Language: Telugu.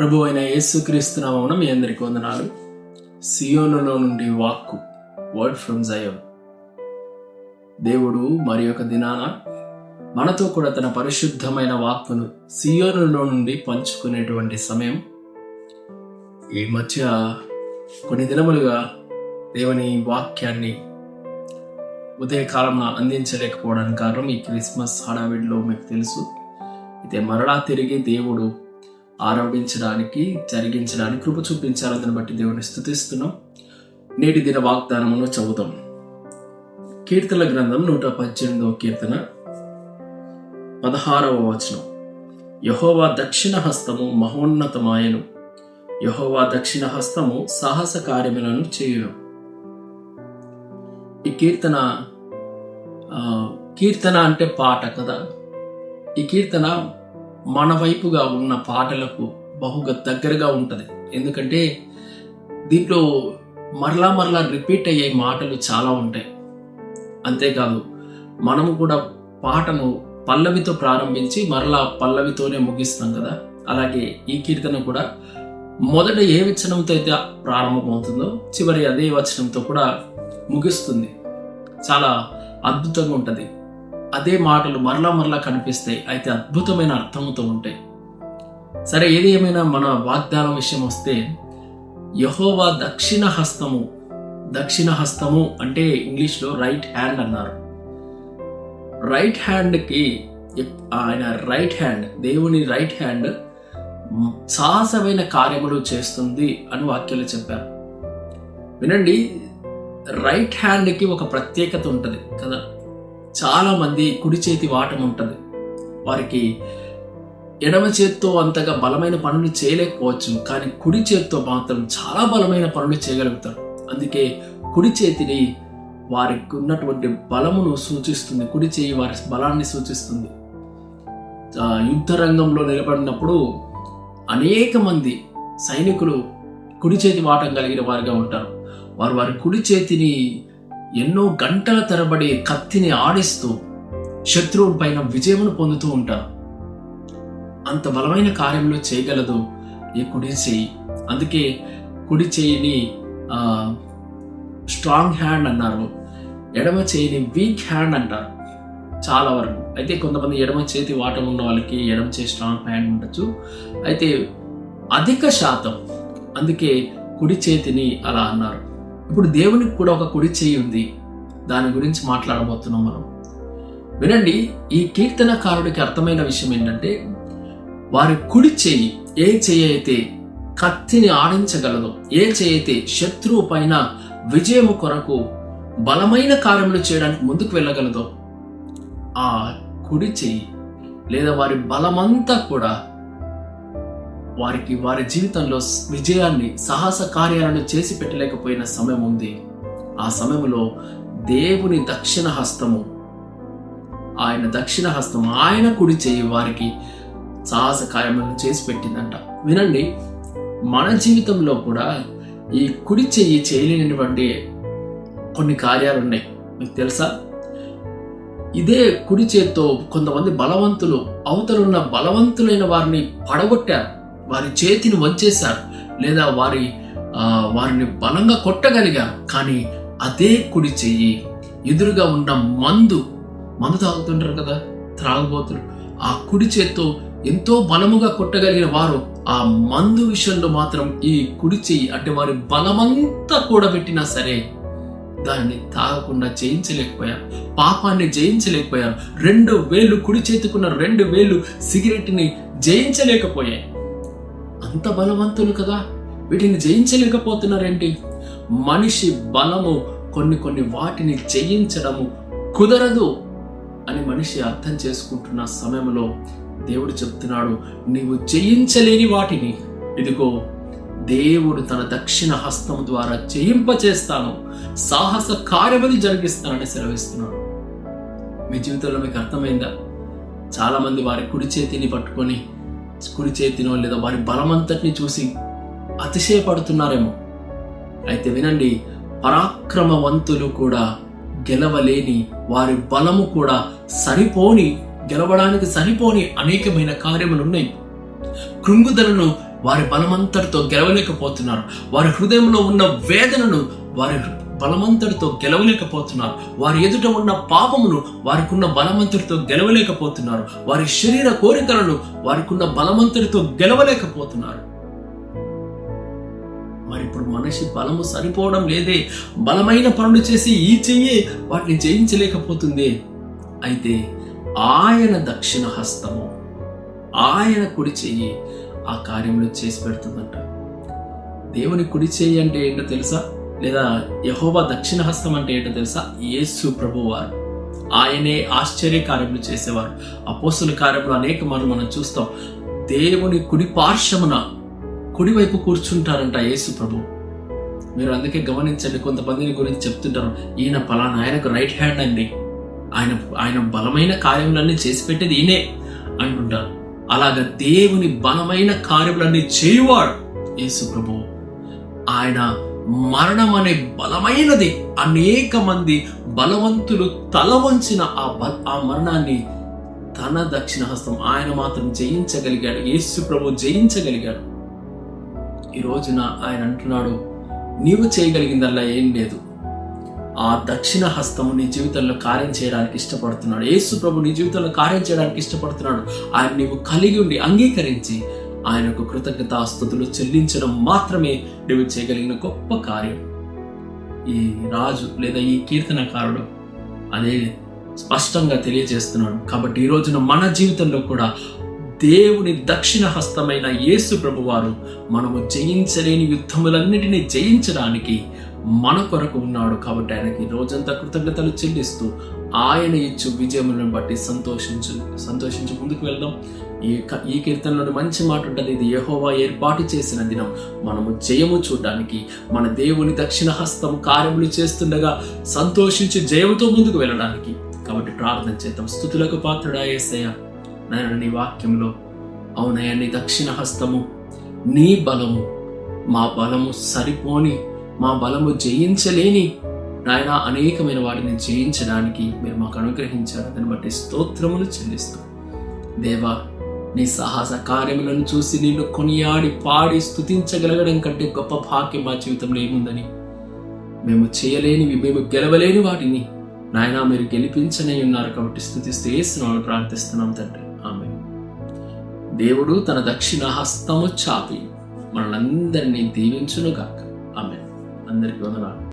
ప్రభు అయిన యేసుక్రీస్తునామమున మీ అందరికి వందనాలు. సియోనులో నుండి వాక్కు వర్డ్ ఫ్రమ్ జయం దేవుడు మరి యొక్క దినాన మనతో కూడా తన పరిశుద్ధమైన వాక్కును సియోనులో నుండి పంచుకునేటువంటి సమయం. ఈ మధ్య కొన్ని దినములుగా దేవుని వాక్యాన్ని ఉదయకాలంలో అందించలేకపోవడానికి కారణం ఈ క్రిస్మస్ హడావిడిలో మీకు తెలుసు. అయితే మరలా తిరిగి దేవుడు ఆరంభించడానికి జరిగించడానికి కృప చూపించాలని బట్టి దేవుని స్థుతిస్తున్నాం. నేటి దిన వాగ్దానమును చదువుతాం కీర్తన గ్రంథం నూట పద్దెనిమిదవ కీర్తన పదహారవ వచనం. యహోవా దక్షిణ హస్తము మహోన్నతమాయను. యహోవా దక్షిణ హస్తము సాహస కార్యములను చేయను. ఈ కీర్తన కీర్తన అంటే పాట కదా? ఈ కీర్తన మన వైపుగా ఉన్న పాటలకు బహుగా దగ్గరగా ఉంటుంది. ఎందుకంటే దీంట్లో మరలా మరలా రిపీట్ అయ్యే మాటలు చాలా ఉంటాయి. అంతేకాదు మనము కూడా పాటను పల్లవితో ప్రారంభించి మరలా పల్లవితోనే ముగిస్తాం కదా. అలాగే ఈ కీర్తన కూడా మొదట ఏ వచనంతో అయితే ప్రారంభమవుతుందో చివరి అదే వచనంతో కూడా ముగిస్తుంది. చాలా అద్భుతంగా ఉంటుంది. అదే మాటలు మరలా మరలా కనిపిస్తాయి. అయితే అద్భుతమైన అర్థంతో ఉంటాయి సరే ఏది ఏమైనా మన వాగ్దానం విషయం వస్తే యహోవా దక్షిణ హస్తము దక్షిణ హస్తము అంటే ఇంగ్లీష్లో రైట్ హ్యాండ్ అన్నారు. రైట్ హ్యాండ్కి ఆయన రైట్ హ్యాండ్ దేవుని రైట్ హ్యాండ్ సాహసమైన కార్యములు చేస్తుంది అని వాక్యాలు చెప్పారు. వినండి రైట్ హ్యాండ్కి ఒక ప్రత్యేకత ఉంటుంది కదా. చాలామంది కుడి చేతి వాటం ఉంటుంది. వారికి ఎడమ చేత్తో అంతగా బలమైన పనులు చేయలేకపోవచ్చు కానీ కుడి చేత్తో మాత్రం చాలా బలమైన పనులు చేయగలుగుతారు. అందుకే కుడి చేతిని వారికి ఉన్నటువంటి బలమును సూచిస్తుంది. కుడి చేయి వారి బలాన్ని సూచిస్తుంది. యుద్ధ రంగంలో నిలబడినప్పుడు అనేక మంది సైనికులు కుడి చేతి వాటం కలిగిన వారిగా ఉంటారు. వారు వారి కుడి చేతిని ఎన్నో గంటల తరబడి కత్తిని ఆడిస్తూ శత్రువు పైన విజయమును పొందుతూ ఉంటారు. అంత బలమైన కార్యంలో చేయగలదు ఈ కుడి చేయి. అందుకే కుడి చేయిని స్ట్రాంగ్ హ్యాండ్ అన్నారు. ఎడమ చేయిని వీక్ హ్యాండ్ అంటారు. చాలా వరకు. అయితే కొంతమంది ఎడమ చేతి వాటం ఉన్న వాళ్ళకి ఎడమ చేయి స్ట్రాంగ్ హ్యాండ్ ఉండొచ్చు. అయితే అధిక శాతం అందుకే కుడి చేతిని అలా అన్నారు. ఇప్పుడు దేవునికి కూడా ఒక కుడి చేయి ఉంది. దాని గురించి మాట్లాడబోతున్నాం మనం. వినండి ఈ కీర్తనకారుడికి అర్థమైన విషయం ఏంటంటే వారి కుడి చేయి ఏ చేయి అయితే కత్తిని ఆడించగలదో ఏ చేయి అయితే శత్రువు పైన విజయము కొరకు బలమైన కార్యములు చేయడానికి ముందుకు వెళ్ళగలదో ఆ కుడి చేయి లేదా వారి బలమంతా కూడా వారికి వారి జీవితంలో విజయాన్ని సాహస కార్యాలను చేసి పెట్టలేకపోయిన సమయం ఉంది. ఆ సమయంలో దేవుని దక్షిణ హస్తము ఆయన దక్షిణ హస్తము ఆయన కుడి చేయి వారికి సాహస కార్యములను చేసి పెట్టిందంట. వినండి మన జీవితంలో కూడా ఈ కుడి చెయ్యి చేయలేనటువంటి కొన్ని కార్యాలు ఉన్నాయి. మీకు తెలుసా? ఇదే కుడి చేత్తో కొంతమంది బలవంతులు అవతలున్న బలవంతులైన వారిని పడగొట్టారు. వారి చేతిని వంచేశారు లేదా వారి వారిని బలంగా కొట్టగలిగారు. కానీ అదే కుడి చెయ్యి ఎదురుగా ఉన్న మందు మందు తాగుతుంటారు కదా త్రాగబోతున్నారు ఆ కుడి చేత్తో ఎంతో బలముగా కొట్టగలిగిన వారు ఆ మందు విషయంలో మాత్రం ఈ కుడి చెయ్యి అంటే వారి బలమంతా కూడబెట్టినా సరే దాన్ని తాగకుండా జయించలేకపోయారు. పాపాన్ని జయించలేకపోయారు. రెండు వేలు కుడి చేతికున్న రెండు వేలు సిగరెట్ని జయించలేకపోయాయి. అంత బలవంతులు కదా? వీటిని జయించలేకపోతున్నారేంటి? మనిషి బలము కొన్ని కొన్ని వాటిని జయించడము కుదరదు అని మనిషి అర్థం చేసుకుంటున్న సమయంలో దేవుడు చెప్తున్నాడు నీవు జయించలేని వాటిని. ఇదిగో దేవుడు తన దక్షిణ హస్తం ద్వారా జయింపచేస్తాను. సాహస కార్యమది జరిగిస్తానని సెలవిస్తున్నాడు. మీ జీవితంలో మీకు అర్థమైందా? చాలామంది వారి కుడి చేతిని పట్టుకొని కుడి చేతినో లేదా వారి బలమంతటిని చూసి అతిశయపడుతున్నారేమో. అయితే వినండి పరాక్రమవంతులు కూడా గెలవలేని వారి బలము కూడా సరిపోని గెలవడానికి సరిపోని అనేకమైన కార్యములు ఉన్నాయి కృంగుదలను వారి బలమంతటితో గెలవలేకపోతున్నారు. వారి హృదయంలో ఉన్న వేదనను వారి బలమంతటితో గెలవలేకపోతున్నారు. వారి ఎదుట ఉన్న పాపమును వారికున్న బలవంతుడితో బలమంతటితో గెలవలేకపోతున్నారు. వారి శరీర కోరికలను వారికి ఉన్న బలమంతటితో గెలవలేకపోతున్నారు. మరి ఇప్పుడు మనిషి బలము సరిపోవడం లేదే. బలమైన పనులు చేసి ఈ చెయ్యి వాటిని జయించలేకపోతుంది. అయితే ఆయన దక్షిణ హస్తము ఆయన కుడి చెయ్యి ఆ కార్యంలో చేసి పెడుతుందంట. దేవుని కుడి చెయ్యి అంటే ఏంటో తెలుసా? లేదా యహోవా దక్షిణ హస్తం అంటే ఏంటో తెలుసా? యేసు ప్రభువారు. ఆయనే ఆశ్చర్య కార్యములు చేసేవారు. అపోసుల కార్యములు అనేక మనం మనం చూస్తాం. దేవుని కుడి పార్శ్వమున కుడివైపు కూర్చుంటారంట యేసు ప్రభు. మీరు అందుకే గమనించండి కొంతమందిని గురించి చెప్తుంటారు ఈయన పలానా ఆయనకు రైట్ హ్యాండ్ అండి. ఆయన ఆయన బలమైన కార్యములన్నీ చేసి పెట్టేది ఈయనే అంటుంటారు. అలాగ దేవుని బలమైన కార్యములన్నీ చేయువాడు యేసు ప్రభు. ఆయన మరణం అనే బలమైనది. అనేక మంది బలవంతులు తల వంచిన ఆ బల ఆ మరణాన్ని తన దక్షిణ హస్తం ఆయన మాత్రం జయించగలిగాడు. యేసు ప్రభు జయించగలిగాడు. ఈ రోజున ఆయన అంటున్నాడు నీవు చేయగలిగిందల్లా ఏం లేదు. ఆ దక్షిణ హస్తము నీ జీవితంలో కార్యం చేయడానికి ఇష్టపడుతున్నాడు. యేసు ప్రభు నీ జీవితంలో కార్యం చేయడానికి ఇష్టపడుతున్నాడు. ఆయన నీవు కలిగి ఉండి అంగీకరించి ఆయనకు కృతజ్ఞతాస్థుతులు చెల్లించడం మాత్రమే నువ్వు చేయగలిగిన గొప్ప కార్యం. ఈ రాజు లేదా ఈ కీర్తనకారుడు అదే స్పష్టంగా తెలియజేస్తున్నాడు. కాబట్టి ఈ రోజున మన జీవితంలో కూడా దేవుని దక్షిణ హస్తమైన యేసు ప్రభువారు మనము జయించలేని యుద్ధములన్నిటినీ జయించడానికి మన కొరకు ఉన్నాడు. కాబట్టి ఆయనకి రోజంతా కృతజ్ఞతలు చెల్లిస్తూ ఆయన ఇచ్చు విజయములను బట్టి సంతోషించు సంతోషించి. ముందుకు వెళ్దాం. ఈ క- ఈ కీర్తనలో మంచి మాట ఉంటుంది. ఇది యహోవా ఏర్పాటు చేసిన దినం. మనము జయము చూడడానికి మన దేవుని దక్షిణ హస్తం కార్యములు చేస్తుండగా సంతోషించి జయముతో ముందుకు వెళ్ళడానికి. కాబట్టి ప్రార్థన చేద్దాం. స్థుతులకు పాత్రుడా ఏసయ్య నాయన నీ వాక్యంలో అవునయ్య నీ దక్షిణ హస్తము నీ బలము మా బలము సరిపోని మా బలము జయించలేని నాయన అనేకమైన వాటిని జయించడానికి మీరు మాకు అనుగ్రహించారు. దాన్ని బట్టి స్తోత్రములు చెల్లిస్తూ. దేవా నీ సాహస కార్యములను చూసి నిన్ను కొనియాడి పాడి స్థుతించగలగడం కంటే గొప్ప భాగ్యం మా జీవితంలో ఏముందని? మేము చేయలేనివి మేము గెలవలేని వాటిని. నాయనా మీరు గెలిపించనే ఉన్నారు కాబట్టి స్థుతిస్తూ వేస్తున్నామని ప్రార్థిస్తున్నాం తండ్రి. ఆమె దేవుడు తన దక్షిణ హస్తము చాపి మనలందరినీ దీవించునుగాక. ఆమె అందరికీ వందనాలు.